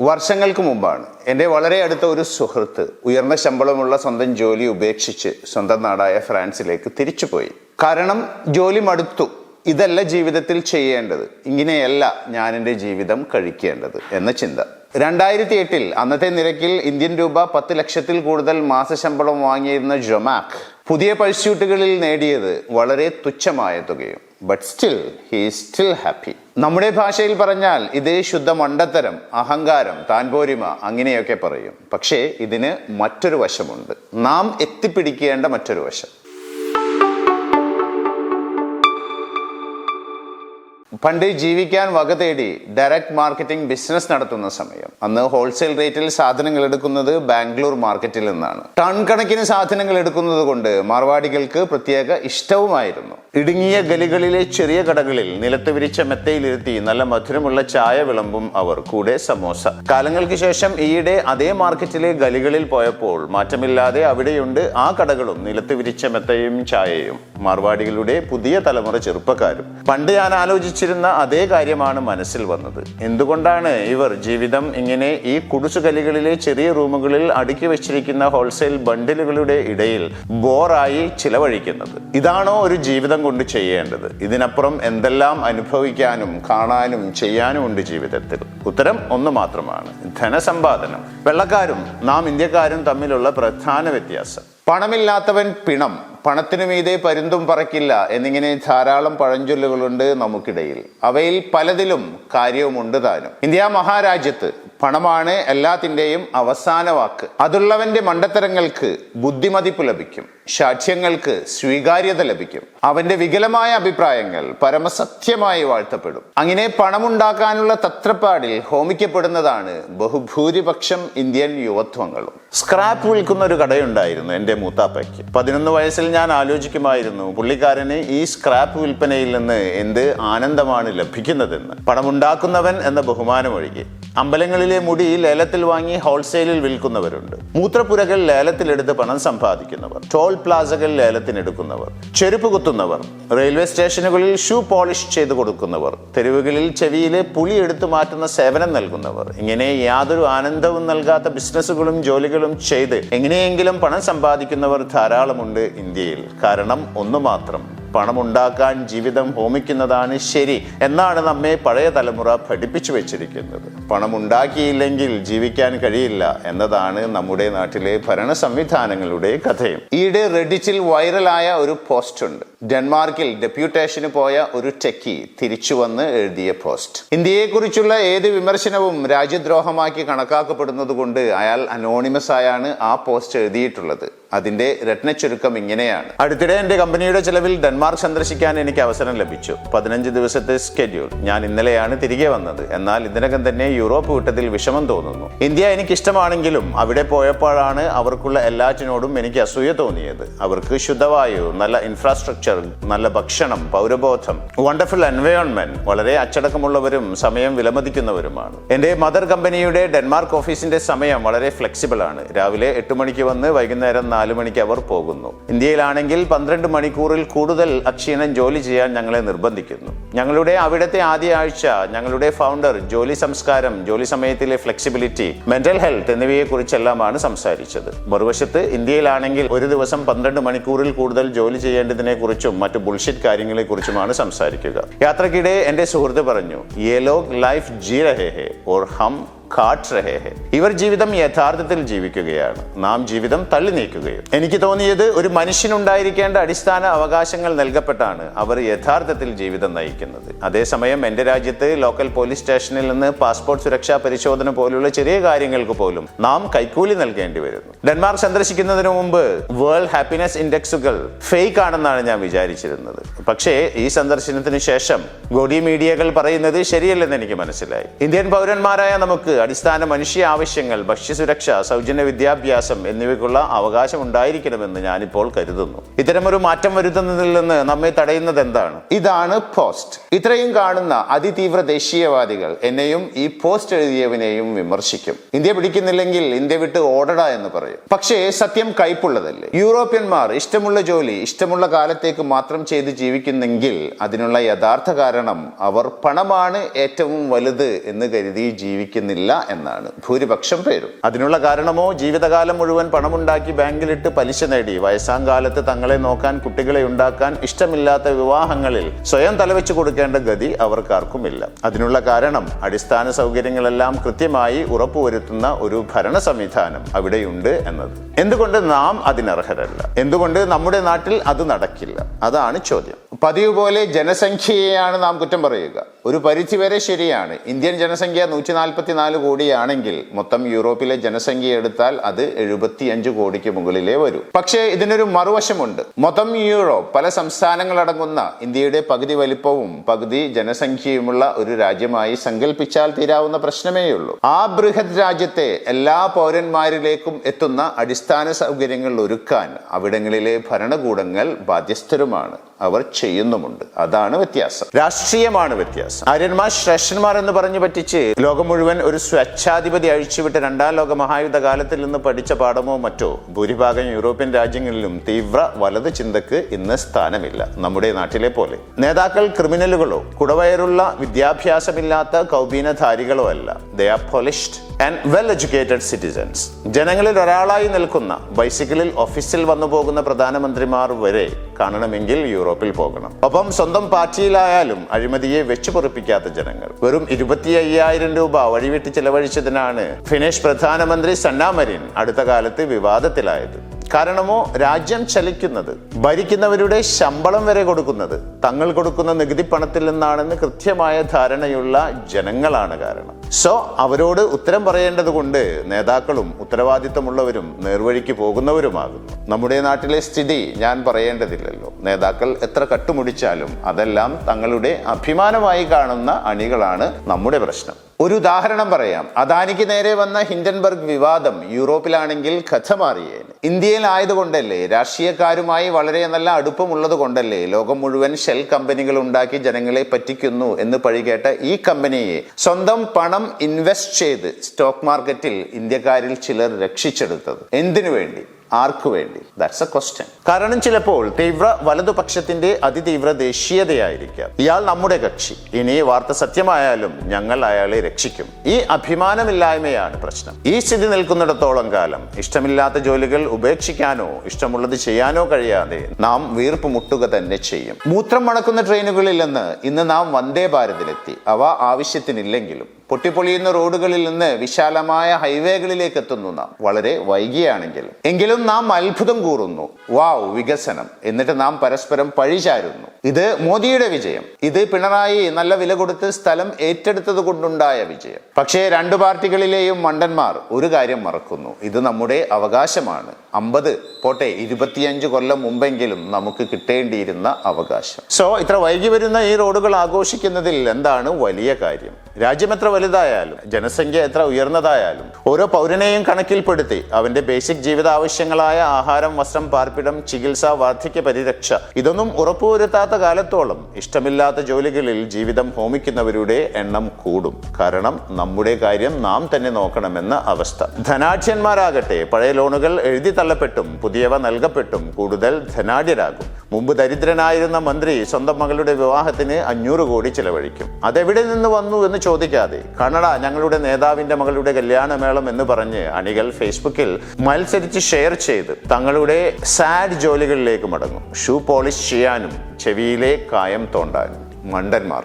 വർഷങ്ങൾക്ക് മുമ്പാണ്. എന്റെ വളരെ അടുത്ത ഒരു സുഹൃത്ത് ഉയർന്ന ശമ്പളമുള്ള സ്വന്തം ജോലി ഉപേക്ഷിച്ച് സ്വന്തം നാടായ ഫ്രാൻസിലേക്ക് തിരിച്ചുപോയി. കാരണം ജോലി മടുത്തു. ഇതല്ല ജീവിതത്തിൽ ചെയ്യേണ്ടത്. ഇങ്ങനെയല്ല ഞാൻ എന്റെ ജീവിതം കഴിക്കേണ്ടത് എന്ന ചിന്ത. രണ്ടായിരത്തി എട്ടിൽ അന്നത്തെ നിരക്കിൽ ഇന്ത്യൻ രൂപ പത്ത് ലക്ഷത്തിൽ കൂടുതൽ മാസശമ്പളം വാങ്ങിയിരുന്ന ജൊമാക് പുതിയ പഴ്സ്യൂട്ടുകളിൽ നേടിയത് വളരെ തുച്ഛമായ തുകയും. But still he still happy നമ്മുടെ ഭാഷയിൽ പറഞ്ഞാൽ ഇത് ശുദ്ധ മണ്ടത്തരം അഹങ്കാരം താൻപോരിമ അങ്ങനെയൊക്കെ പറയും. പക്ഷേ ഇതിന് മറ്റൊരു വശമുണ്ട്. നാം എത്തിപ്പിടിക്കേണ്ട മറ്റൊരു വശം. പണ്ട് ജീവിക്കാൻ വക തേടി ഡയറക്റ്റ് മാർക്കറ്റിംഗ് ബിസിനസ് നടത്തുന്ന സമയം. അന്ന് ഹോൾസെയിൽ റേറ്റിൽ സാധനങ്ങൾ എടുക്കുന്നത് ബാംഗ്ലൂർ മാർക്കറ്റിൽ നിന്നാണ്. ടൺ കണക്കിന് സാധനങ്ങൾ എടുക്കുന്നത് കൊണ്ട് മാർവാടികൾക്ക് പ്രത്യേക ഇഷ്ടവുമായിരുന്നു. ഇടുങ്ങിയ ഗലികളിലെ ചെറിയ കടകളിൽ നിലത്ത് വിരിച്ച മെത്തയിലിരുത്തി നല്ല മധുരമുള്ള ചായ വിളമ്പും അവർ കൂടെ സമോസ. കാലങ്ങൾക്ക് ശേഷം ഈയിടെ അതേ മാർക്കറ്റിലെ ഗലികളിൽ പോയപ്പോൾ മാറ്റമില്ലാതെ അവിടെയുണ്ട് ആ കടകളും നിലത്ത് വിരിച്ച മെത്തയും ചായയും. മാർവാടികളുടെ പുതിയ തലമുറ ചെറുപ്പക്കാരും. പണ്ട് ഞാൻ ആലോചിച്ചിരുന്ന അതേ കാര്യമാണ് മനസ്സിൽ വന്നത്. എന്തുകൊണ്ടാണ് ഇവർ ജീവിതം ഇങ്ങനെ ഈ കുടിസുകലികളിലെ ചെറിയ റൂമുകളിൽ അടുക്കി വെച്ചിരിക്കുന്ന ഹോൾസെയിൽ ബണ്ടിലുകളുടെ ഇടയിൽ ബോറായി ചിലവഴിക്കുന്നത്? ഇതാണോ ഒരു ജീവിതം കൊണ്ട് ചെയ്യേണ്ടത്. ഇതിനപ്പുറം എന്തെല്ലാം അനുഭവിക്കാനും കാണാനും ചെയ്യാനും ഉണ്ട് ജീവിതത്തിൽ. ഉത്തരം ഒന്ന് മാത്രമാണ്. ധനസമ്പാദനം. വെള്ളക്കാരും നാം ഇന്ത്യക്കാരും തമ്മിലുള്ള പ്രധാന വ്യത്യാസം. പണമില്ലാത്തവൻ പിണം. പണത്തിനു മീതെ പരുന്തും പറക്കില്ല എന്നിങ്ങനെ ധാരാളം പഴഞ്ചൊല്ലുകളുണ്ട് നമുക്കിടയിൽ. അവയിൽ പലതിലും കാര്യവുമുണ്ട് താനും. ഇന്ത്യ മഹാരാജ്യത്ത് പണമാണ് എല്ലാത്തിന്റെയും അവസാന വാക്ക്. അതുള്ളവന്റെ മണ്ടത്തരങ്ങൾക്ക് ബുദ്ധിമതിപ്പ് ലഭിക്കും. ശാഠ്യങ്ങൾക്ക് സ്വീകാര്യത ലഭിക്കും. അവന്റെ വികലമായ അഭിപ്രായങ്ങൾ പരമസത്യമായി വാഴ്ത്തപ്പെടും. അങ്ങനെ പണമുണ്ടാക്കാനുള്ള തത്രപ്പാടിൽ ഹോമിക്കപ്പെടുന്നതാണ് ബഹുഭൂരിപക്ഷം ഇന്ത്യൻ യുവത്വങ്ങളും. സ്ക്രാപ്പ് വിൽക്കുന്ന ഒരു കടയുണ്ടായിരുന്നു എന്റെ മൂത്താപ്പയ്ക്ക്. പതിനൊന്ന് വയസ്സിൽ ഞാൻ ആലോചിക്കുമായിരുന്നു പുള്ളിക്കാരന് ഈ സ്ക്രാപ്പ് വിൽപ്പനയിൽ നിന്ന് എന്ത് ആനന്ദമാണ് ലഭിക്കുന്നതെന്ന്. പണമുണ്ടാക്കുന്നവൻ എന്ന ബഹുമാനം ഒഴികെ അമ്പലങ്ങളിലെ മുടി ലേലത്തിൽ വാങ്ങി ഹോൾസെയിലിൽ വിൽക്കുന്നവരുണ്ട്. മൂത്രപ്പുരകൾ ലേലത്തിലെടുത്ത് പണം സമ്പാദിക്കുന്നവർ ടോൾ പ്ലാസകൾ ലേലത്തിനെടുക്കുന്നവർ ചെരുപ്പ് കുത്തുന്നവർ റെയിൽവേ സ്റ്റേഷനുകളിൽ ഷൂ പോളിഷ് ചെയ്തു കൊടുക്കുന്നവർ തെരുവുകളിൽ ചെവിയിലെ പുളി എടുത്തു മാറ്റുന്ന സേവനം നൽകുന്നവർ ഇങ്ങനെ യാതൊരു ആനന്ദവും നൽകാത്ത ബിസിനസ്സുകളും ജോലികളും ചെയ്ത് എങ്ങനെയെങ്കിലും പണം സമ്പാദിക്കുന്നവർ ധാരാളമുണ്ട് ഇന്ത്യയിൽ. കാരണം ഒന്നു മാത്രം പണമുണ്ടാക്കാൻ ജീവിതം ഹോമിക്കുന്നതാണ് ശരി എന്നാണ് നമ്മെ പഴയ തലമുറ പഠിപ്പിച്ചു വെച്ചിരിക്കുന്നത്. പണമുണ്ടാക്കിയില്ലെങ്കിൽ ജീവിക്കാൻ കഴിയില്ല എന്നതാണ് നമ്മുടെ നാട്ടിലെ ഭരണ സംവിധാനങ്ങളുടെ കഥയും. ഈയിടെ റെഡിറ്റിൽ വൈറലായ ഒരു പോസ്റ്റ് ഉണ്ട്. ഡെൻമാർക്കിൽ ഡെപ്യൂട്ടേഷന് പോയ ഒരു ടെക്കി തിരിച്ചു വന്ന് എഴുതിയ പോസ്റ്റ്. ഇന്ത്യയെക്കുറിച്ചുള്ള ഏത് വിമർശനവും രാജ്യദ്രോഹമാക്കി കണക്കാക്കപ്പെടുന്നത് കൊണ്ട് അയാൾ അനോണിമസ് ആയാണ് ആ പോസ്റ്റ് എഴുതിയിട്ടുള്ളത്. അതിന്റെ രത്നച്ചുരുക്കം ഇങ്ങനെയാണ്. അടുത്തിടെ എന്റെ കമ്പനിയുടെ ചെലവിൽ ഡെൻമാർക്ക് സന്ദർശിക്കാൻ എനിക്ക് അവസരം ലഭിച്ചു. പതിനഞ്ച് ദിവസത്തെ സ്കെഡ്യൂൾ ഞാൻ ഇന്നലെയാണ് തിരികെ വന്നത്. എന്നാൽ ഇതിനകം തന്നെ യൂറോപ്പ് വിട്ടതിൽ വിഷമം തോന്നുന്നു. ഇന്ത്യ എനിക്ക് ഇഷ്ടമാണെങ്കിലും അവിടെ പോയപ്പോഴാണ് അവർക്കുള്ള എല്ലാറ്റിനോടും എനിക്ക് അസൂയ തോന്നിയത്. അവർക്ക് ശുദ്ധവായു നല്ല ഇൻഫ്രാസ്ട്രക്ചർ നല്ല ഭക്ഷണം പൗരബോധം വണ്ടർഫുൾ എൻവയോൺമെന്റ് വളരെ അച്ചടക്കമുള്ളവരും സമയം വിലമതിക്കുന്നവരുമാണ്. എന്റെ മദർ കമ്പനിയുടെ ഡെൻമാർക്ക് ഓഫീസിന്റെ സമയം വളരെ ഫ്ലെക്സിബിൾ ആണ്. രാവിലെ എട്ട് മണിക്ക് വന്ന് വൈകുന്നേരം നാല് മണിക്ക് അവർ പോകുന്നു. ഇന്ത്യയിലാണെങ്കിൽ പന്ത്രണ്ട് മണിക്കൂറിൽ കൂടുതൽ അക്ഷീണം ജോലി ചെയ്യാൻ ഞങ്ങളെ നിർബന്ധിക്കുന്നു. ഞങ്ങളുടെ അവിടുത്തെ ആദ്യ ആഴ്ച ഞങ്ങളുടെ ഫൗണ്ടർ ജോലി സംസ്കാരം ജോലി സമയത്തിലെ ഫ്ലെക്സിബിലിറ്റി മെന്റൽ ഹെൽത്ത് എന്നിവയെ കുറിച്ചെല്ലാമാണ് സംസാരിച്ചത്. മറുവശത്ത് ഇന്ത്യയിലാണെങ്കിൽ ഒരു ദിവസം പന്ത്രണ്ട് മണിക്കൂറിൽ കൂടുതൽ ജോലി ചെയ്യേണ്ടതിനെ കുറിച്ചും മറ്റു ബുൾഷിറ്റ് കാര്യങ്ങളെ കുറിച്ചുമാണ് സംസാരിക്കുക. യാത്രക്കിടെ എന്റെ സുഹൃത്ത് പറഞ്ഞു യേ ലോക് ലൈഫ് ജി രഹേ ഹെ ഓർ ഹെ ഇവർ ജീവിതം യഥാർത്ഥത്തിൽ ജീവിക്കുകയാണ്. നാം ജീവിതം തള്ളി നീക്കുകയും. എനിക്ക് തോന്നിയത് ഒരു മനുഷ്യനുണ്ടായിരിക്കേണ്ട അടിസ്ഥാന അവകാശങ്ങൾ നൽകപ്പെട്ടാണ് അവർ യഥാർത്ഥത്തിൽ ജീവിതം നയിക്കുന്നത്. അതേസമയം എന്റെ രാജ്യത്ത് ലോക്കൽ പോലീസ് സ്റ്റേഷനിൽ നിന്ന് പാസ്പോർട്ട് സുരക്ഷാ പരിശോധന പോലുള്ള ചെറിയ കാര്യങ്ങൾക്ക് പോലും നാം കൈക്കൂലി നൽകേണ്ടി വരുന്നു. ഡെൻമാർക്ക് സന്ദർശിക്കുന്നതിന് മുമ്പ് വേൾഡ് ഹാപ്പിനെസ് ഇൻഡെക്സുകൾ ഫേക്ക് ആണെന്നാണ് ഞാൻ വിചാരിച്ചിരുന്നത്. പക്ഷേ ഈ സന്ദർശനത്തിന് ശേഷം ഗോഡി മീഡിയകൾ പറയുന്നത് ശരിയല്ലെന്ന് എനിക്ക് മനസ്സിലായി. ഇന്ത്യൻ പൗരന്മാരായ നമുക്ക് അടിസ്ഥാന മനുഷ്യ ആവശ്യങ്ങൾ ഭക്ഷ്യസുരക്ഷ സൗജന്യ വിദ്യാഭ്യാസം എന്നിവയ്ക്കുള്ള അവകാശം ഉണ്ടായിരിക്കണമെന്ന് ഞാനിപ്പോൾ കരുതുന്നു. ഇത്തരമൊരു മാറ്റം വരുത്തുന്നതിൽ നിന്ന് നമ്മെ തടയുന്നത് എന്താണ്? ഇതാണ് പോസ്റ്റ്. പോസ്റ്റ്. ഇത്രയും കാണുന്ന അതിതീവ്ര ദേശീയവാദികൾ എന്നെയും ഈ പോസ്റ്റ് എഴുതിയവനെയും വിമർശിക്കും. ഇന്ത്യ പിടിക്കുന്നില്ലെങ്കിൽ ഇന്ത്യ വിട്ട് ഓടട എന്ന് പറയും. പക്ഷേ സത്യം കയ്പുള്ളതല്ലേ? യൂറോപ്യന്മാർ ഇഷ്ടമുള്ള ജോലി ഇഷ്ടമുള്ള കാലത്തേക്ക് മാത്രം ചെയ്ത് ജീവിക്കുന്നെങ്കിൽ അതിനുള്ള യഥാർത്ഥ കാരണം അവർ പണമാണ് ഏറ്റവും വലുത് എന്ന് കരുതി ജീവിക്കുന്നില്ല എന്നാണ്. ഭൂരിപക്ഷം പേരും. അതിനുള്ള കാരണമോ? ജീവിതകാലം മുഴുവൻ പണമുണ്ടാക്കി ബാങ്കിലിട്ട് പലിശ നേടി. വയസ്സാം കാലത്ത് തങ്ങളെ നോക്കാൻ കുട്ടികളെ ഉണ്ടാക്കാൻ ഇഷ്ടമില്ലാത്ത വിവാഹങ്ങളിൽ സ്വയം തലവെച്ച് കൊടുക്കേണ്ട ഗതി അവർക്കാർക്കുമില്ല. അതിനുള്ള കാരണം അടിസ്ഥാന സൗകര്യങ്ങളെല്ലാം കൃത്യമായി ഉറപ്പുവരുത്തുന്ന ഒരു ഭരണ സംവിധാനം അവിടെയുണ്ട് എന്നത്. എന്തുകൊണ്ട് നാം അതിനർഹരല്ല? എന്തുകൊണ്ട് നമ്മുടെ നാട്ടിൽ അത് നടക്കില്ല? അതാണ് ചോദ്യം. പതിവ് പോലെ ജനസംഖ്യയെയാണ് നാം കുറ്റം പറയുക. ഒരു പരിധിവരെ ശരിയാണ്. ഇന്ത്യൻ ജനസംഖ്യ നൂറ്റി നാൽപ്പത്തി നാല് കോടിയാണെങ്കിൽ മൊത്തം യൂറോപ്പിലെ ജനസംഖ്യ എടുത്താൽ അത് എഴുപത്തിയഞ്ച് കോടിക്ക് മുകളിലേ വരൂ. പക്ഷേ ഇതിനൊരു മറുവശമുണ്ട്. മൊത്തം യൂറോപ്പ് പല സംസ്ഥാനങ്ങളടങ്ങുന്ന ഇന്ത്യയുടെ പകുതി വലിപ്പവും പകുതി ജനസംഖ്യയുമുള്ള ഒരു രാജ്യമായി സങ്കല്പിച്ചാൽ തീരാവുന്ന പ്രശ്നമേയുള്ളൂ ആ ബൃഹത് രാജ്യത്തെ എല്ലാ പൗരന്മാരിലേക്കും എത്തുന്ന അടിസ്ഥാന സൗകര്യങ്ങൾ ഒരുക്കാൻ അവിടങ്ങളിലെ ഭരണകൂടങ്ങൾ ബാധ്യസ്ഥരുമാണ്. അവർ ചെയ്യുന്നുമുണ്ട്. അതാണ് വ്യത്യാസം. രാഷ്ട്രീയമാണ് വ്യത്യാസം. ആര്യന്മാർ ശ്രേഷ്ഠന്മാർ എന്ന് പറഞ്ഞു പറ്റിച്ച് ലോകം മുഴുവൻ ഒരു സ്വച്ഛാധിപതി അഴിച്ചുവിട്ട് രണ്ടാം ലോക മഹായുദ്ധ കാലത്തിൽ നിന്ന് പഠിച്ച പാഠമോ മറ്റോ ഭൂരിഭാഗം യൂറോപ്യൻ രാജ്യങ്ങളിലും തീവ്ര വലത് ചിന്തക്ക് ഇന്ന് സ്ഥാനമില്ല. നമ്മുടെ നാട്ടിലെ പോലെ. നേതാക്കൾ ക്രിമിനലുകളോ കുടവയറുള്ള വിദ്യാഭ്യാസമില്ലാത്ത കൗബീനധാരികളോ അല്ല. They are polished and well educated citizens ജനങ്ങളിൽ ഒരാളായി നിൽക്കുന്ന ബൈസിക്കിളിൽ ഓഫീസിൽ വന്നു പോകുന്ന പ്രധാനമന്ത്രിമാർ വരെ കാണണമെങ്കിൽ യൂറോപ്പിൽ പോകണം. ഒപ്പം സ്വന്തം പാർട്ടിയിലായാലും അഴിമതിയെ വെച്ചു പൊറിപ്പിക്കാത്ത ജനങ്ങൾ. വെറും ഇരുപത്തി അയ്യായിരം രൂപ വഴിവിട്ട് ചെലവഴിച്ചതിനാണ് ഫിനിഷ് പ്രധാനമന്ത്രി സണ്ണാമരിൻ അടുത്ത കാലത്ത് വിവാദത്തിലായത്. കാരണമോ രാജ്യം ചലിക്കുന്നത് ഭരിക്കുന്നവരുടെ ശമ്പളം വരെ കൊടുക്കുന്നത് തങ്ങൾ കൊടുക്കുന്ന നികുതി പണത്തിൽ നിന്നാണെന്ന് കൃത്യമായ ധാരണയുള്ള ജനങ്ങളാണ് കാരണം. സോ അവരോട് ഉത്തരം പറയേണ്ടത് കൊണ്ട് നേതാക്കളും ഉത്തരവാദിത്തമുള്ളവരും നേർവഴിക്ക് പോകുന്നവരുമാകുന്നു. നമ്മുടെ നാട്ടിലെ സ്ഥിതി ഞാൻ പറയേണ്ടതില്ലല്ലോ. നേതാക്കൾ എത്ര കട്ടുമുടിച്ചാലും അതെല്ലാം തങ്ങളുടെ അഭിമാനമായി കാണുന്ന അണികളാണ് നമ്മുടെ പ്രശ്നം. ഒരു ഉദാഹരണം പറയാം. അദാനിക്ക് നേരെ വന്ന ഹിൻഡൻബർഗ് വിവാദം യൂറോപ്പിലാണെങ്കിൽ കഥ മാറിയേനെ ഇന്ത്യയിലായതുകൊണ്ടല്ലേ രാഷ്ട്രീയക്കാരുമായി വളരെ നല്ല അടുപ്പമുള്ളത് കൊണ്ടല്ലേ ലോകം മുഴുവൻ ഷെൽ കമ്പനികൾ ഉണ്ടാക്കി ജനങ്ങളെ പറ്റിക്കുന്നു എന്ന് പഴികേട്ട ഈ കമ്പനിയെ സ്വന്തം പണം ഇൻവെസ്റ്റ് ചെയ്ത് സ്റ്റോക്ക് മാർക്കറ്റിൽ ഇന്ത്യക്കാരിൽ ചിലർ രക്ഷിച്ചെടുത്തത്. എന്തിനു വേണ്ടി? ആർക്കു വേണ്ടി? ദാറ്റ്സ് എ ക്വസ്റ്റ്യൻ കാരണം ചിലപ്പോൾ തീവ്ര വലതുപക്ഷത്തിന്റെ അതിതീവ്ര ദേശീയതയായിരിക്കാം. ഇയാൾ നമ്മുടെ കക്ഷി. ഇനി വാർത്ത സത്യമായാലും ഞങ്ങൾ അയാളെ രക്ഷിക്കും. ഈ അഭിമാനമില്ലായ്മയാണ് പ്രശ്നം. ഈ സ്ഥിതി നിൽക്കുന്നിടത്തോളം കാലം ഇഷ്ടമില്ലാത്ത ജോലികൾ ഉപേക്ഷിക്കാനോ ഇഷ്ടമുള്ളത് ചെയ്യാനോ കഴിയാതെ നാം വീർപ്പ് മുട്ടുക തന്നെ ചെയ്യും. മൂത്രം മണക്കുന്ന ട്രെയിനുകളിൽ നിന്ന് ഇന്ന് നാം വന്ദേ ഭാരതിലെത്തി. അവ ആവശ്യത്തിനില്ലെങ്കിലും പൊട്ടിപ്പൊളിയുന്ന റോഡുകളിൽ നിന്ന് വിശാലമായ ഹൈവേകളിലേക്ക് എത്തുന്നു നാം. വളരെ വൈകിയാണെങ്കിലും എങ്കിലും നാം അത്ഭുതം കൂറുന്നു. വാവ് വികസനം. എന്നിട്ട് നാം പരസ്പരം പഴിചാരുന്നു. ഇത് മോദിയുടെ വിജയം. ഇത് പിണറായി നല്ല വില കൊടുത്ത് സ്ഥലം ഏറ്റെടുത്തത് കൊണ്ടുണ്ടായ വിജയം. പക്ഷേ രണ്ടു പാർട്ടികളിലെയും മണ്ടന്മാർ ഒരു കാര്യം മറക്കുന്നു. ഇത് നമ്മുടെ അവകാശമാണ്. അമ്പത് പോട്ടെ ഇരുപത്തിയഞ്ച് കൊല്ലം മുമ്പെങ്കിലും നമുക്ക് കിട്ടേണ്ടിയിരുന്ന അവകാശം. സോ ഇത്ര വൈകി വരുന്ന ഈ റോഡുകൾ ആഘോഷിക്കുന്നതിൽ എന്താണ് വലിയ കാര്യം? രാജ്യം എത്ര വലുതായാലും ജനസംഖ്യ എത്ര ഉയർന്നതായാലും ഓരോ പൗരനെയും കണക്കിൽപ്പെടുത്തി അവന്റെ ബേസിക് ജീവിത ആവശ്യങ്ങളായ ആഹാരം വസ്ത്രം പാർപ്പിടം ചികിത്സ വാർദ്ധക്യ പരിരക്ഷ ഇതൊന്നും ഉറപ്പുവരുത്താത്ത കാലത്തോളം ഇഷ്ടമില്ലാത്ത ജോലികളിൽ ജീവിതം ഹോമിക്കുന്നവരുടെ എണ്ണം കൂടും. കാരണം നമ്മുടെ കാര്യം നാം തന്നെ നോക്കണമെന്ന അവസ്ഥ. ധനാഢ്യന്മാരാകട്ടെ പഴയ ലോണുകൾ എഴുതി തള്ളപ്പെട്ടും പുതിയവ നൽകപ്പെട്ടും കൂടുതൽ ധനാഢ്യരാകും. മുമ്പ് ദരിദ്രനായിരുന്ന മന്ത്രി സ്വന്തം മകളുടെ വിവാഹത്തിന് അഞ്ഞൂറ് കോടി ചിലവഴിക്കും. അതെവിടെ നിന്ന് വന്നു എന്ന് ചോദിക്കാതെ കന്നഡ ഞങ്ങളുടെ നേതാവിന്റെ മകളുടെ കല്യാണമേളം എന്ന് പറഞ്ഞ് അണികൾ ഫേസ്ബുക്കിൽ മത്സരിച്ച് ഷെയർ ചെയ്ത് തങ്ങളുടെ സാഡ് ജോലികളിലേക്ക് മടങ്ങും. ഷൂ പോളിഷ് ചെയ്യാനും ചെവിയിലെ കായം തോണ്ടാനും മണ്ടന്മാർ.